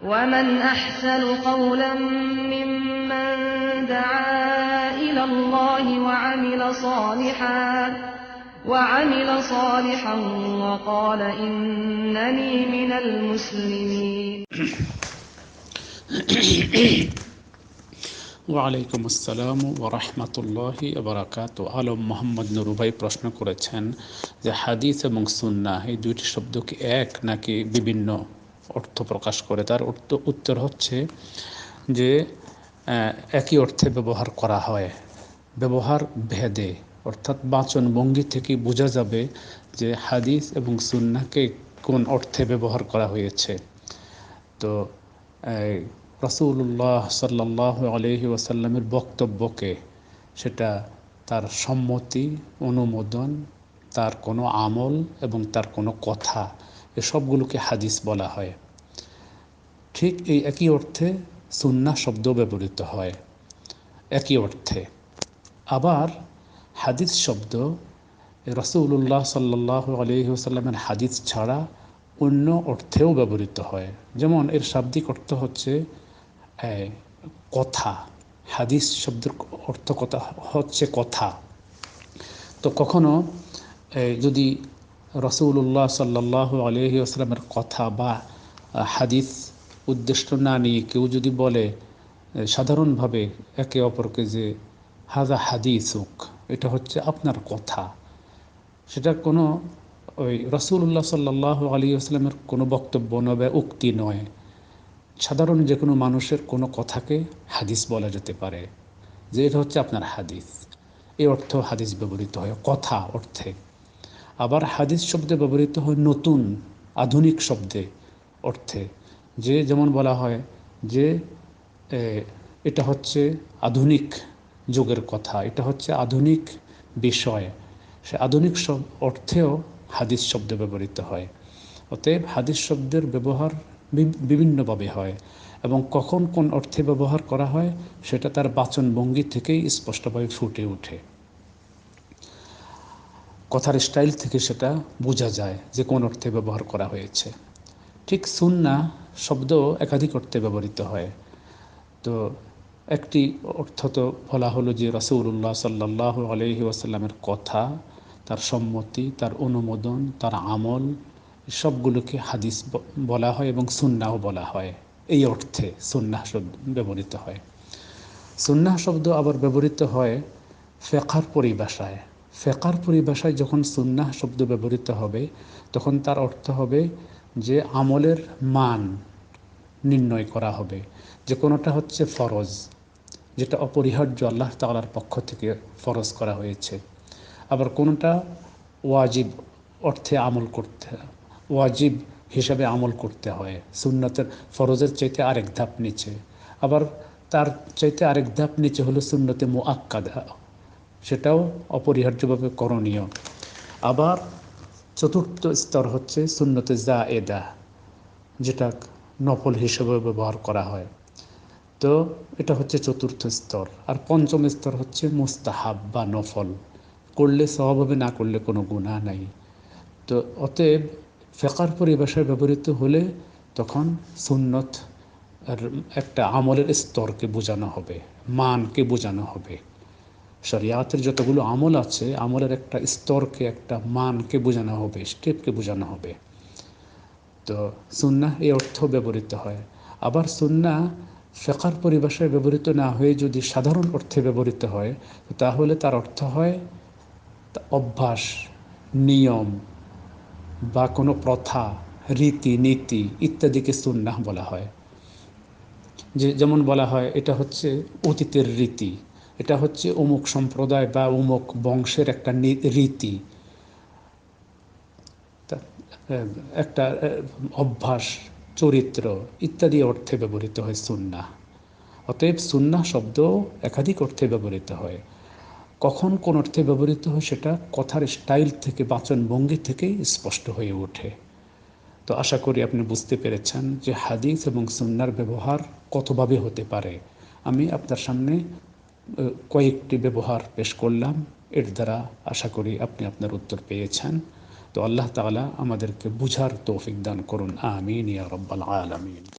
ومن أحسن قولا ممن دعا إلى الله وعمل صالحا وعمل صالحا وقال إنني من المسلمين ওয়ালাইকুম আসসালাম ওরহমতুল্লাহি আবরাকাত আলম মোহাম্মদ নুরু ভাই প্রশ্ন করেছেন যে হাদিস এবং সুন্না এই দুইটি শব্দ কি এক নাকি বিভিন্ন অর্থ প্রকাশ করে। তার উত্তর হচ্ছে যে একই অর্থে ব্যবহার করা হয়। ব্যবহার ভেদে, অর্থাৎ বাচন ভঙ্গি থেকে বোঝা যাবে যে হাদিস এবং সুন্নাকে কোন অর্থে ব্যবহার করা হয়েছে। তো রসুল্লাহ সাল্লাহ আলহি ওয়াসাল্লামের বক্তব্যকে সেটা তার সম্মতি, অনুমোদন, তার কোনো আমল এবং তার কোনো কথা এসবগুলোকে হাদিস বলা হয়। ঠিক এই একই অর্থে সুন্না শব্দ ব্যবহৃত হয়। একই অর্থে। আবার হাদিস শব্দ রসুল্লাহ সাল্লাহ আলহি ওসাল্লামের হাদিস ছাড়া অন্য অর্থেও ব্যবহৃত হয়। যেমন এর শাব্দিক অর্থ হচ্ছে কথা। হাদিস শব্দের অর্থ কথা, হচ্ছে কথা। তো কখনো যদি রসুল্লাহ সাল্লাহ আলহি আসলামের কথা বা হাদিস উদ্দেশ্য না নিয়ে কেউ যদি বলে সাধারণভাবে একে অপরকে যে, হাজা হাদিসুক এটা হচ্ছে আপনার কথা। সেটা কোনো, ওই রসুল্লাহ সাল্লাহ আলী আসলামের কোনো বক্তব্য নয় বা উক্তি নয়। সাধারণ যে কোনো মানুষের কোনো কথাকে হাদিস বলা যেতে পারে, যে এটা হচ্ছে আপনার হাদিস। এই অর্থ হাদিস ব্যবহৃত হয়, কথা অর্থে। আবার হাদিস শব্দে ব্যবহৃত হয় নতুন, আধুনিক শব্দে অর্থে। যে যেমন বলা হয় যে এটা হচ্ছে আধুনিক যুগের কথা, এটা হচ্ছে আধুনিক বিষয়। সে আধুনিক সব অর্থেও হাদিস শব্দ ব্যবহৃত হয়। অতএব হাদিস শব্দের ব্যবহার বিভিন্নভাবে হয় এবং কখন কোন অর্থে ব্যবহার করা হয় সেটা তার বাচন ভঙ্গি থেকেই স্পষ্টভাবে ফুটে ওঠে। কথার স্টাইল থেকে সেটা বোঝা যায় যে কোন অর্থে ব্যবহার করা হয়েছে। ঠিক সুন্না শব্দ একাধিক অর্থে ব্যবহৃত হয়। তো একটি অর্থ তো বলা হলো যে রসুল্লাহ সাল্লাহ আলহি ওয়াসাল্লামের কথা, তার সম্মতি, তার অনুমোদন, তার আমল, সবগুলোকে হাদিস বলা হয় এবং সুন্নাও বলা হয়। এই অর্থে সুন্নাহ শব্দ ব্যবহৃত হয়। সুন্নাহ শব্দ আবার ব্যবহৃত হয় ফেকার পরিভাষায়। ফেকার পরিভাষায় যখন সুন্নাহ শব্দ ব্যবহৃত হবে, তখন তার অর্থ হবে যে আমলের মান নির্ণয় করা হবে, যে কোনোটা হচ্ছে ফরজ, যেটা অপরিহার্য আল্লাহ তাআলার পক্ষ থেকে ফরজ করা হয়েছে। আবার কোনোটা ওয়াজিব অর্থে আমল করতে, ওয়াজিব হিসাবে আমল করতে হয়, সুন্নতের ফরজের চাইতে আরেক ধাপ নিচে। আবার তার চাইতে আরেক ধাপ নিচে হলো সুন্নতে মুআক্কাদা, সেটাও অপরিহার্যভাবে করণীয়। আবার চতুর্থ স্তর হচ্ছে সুন্নতে জা এদা যেটা নফল হিসেবে ব্যবহার করা হয়। তো এটা হচ্ছে চতুর্থ স্তর। আর পঞ্চম স্তর হচ্ছে মুস্তাহাব বা নফল। করলে সওয়াব হবে, না করলে কোনো গুণা নাই। তো অতএব ফেকার পরিভাষায় ব্যবহৃত হলে তখন সুন্নত একটা আমলের স্তরকে বোঝানো হবে, মানকে বোঝানো হবে। শরিয়াতের যতগুলো আমল আছে, আমলের একটা স্তরকে, একটা মানকে বোঝানো হবে, স্টেপকে বোঝানো হবে। তো সুন্না এই অর্থ ব্যবহৃত হয়। আবার সুন্না ফেকার পরিভাষায় ব্যবহৃত না হয়ে যদি সাধারণ অর্থে ব্যবহৃত হয় তাহলে তার অর্থ হয় অভ্যাস, নিয়ম বা কোনো প্রথা, রীতি, নীতি ইত্যাদিকে সুন্নাহ বলা হয়। যে যেমন বলা হয়, এটা হচ্ছে অতীতের রীতি। এটা হচ্ছে অমুক সম্প্রদায় বা অমুক বংশের একটা রীতি। একটা অভ্যাস, চরিত্র ইত্যাদি অর্থে ব্যবহৃত হয় সুন্না অতএব সুন্না শব্দ একাধিক অর্থে ব্যবহৃত হয়। কখন কোন অর্থে ব্যবহৃত হয় সেটা কথার স্টাইল থেকে বাচন ভঙ্গি থেকেই স্পষ্ট হয়ে ওঠে। তো আশা করি আপনি বুঝতে পেরেছেন যে হাদিস এবং সুন্নার ব্যবহার কতভাবে হতে পারে। আমি আপনার সামনে কয়েকটি ব্যবহার পেশ করলাম। এর দ্বারা আশা করি আপনি আপনার উত্তর পেয়েছেন। তো আল্লাহ তালা আমাদেরকে বুঝার তৌফিক দান করুন। আমিন ইয়া রব্বাল আলামিন।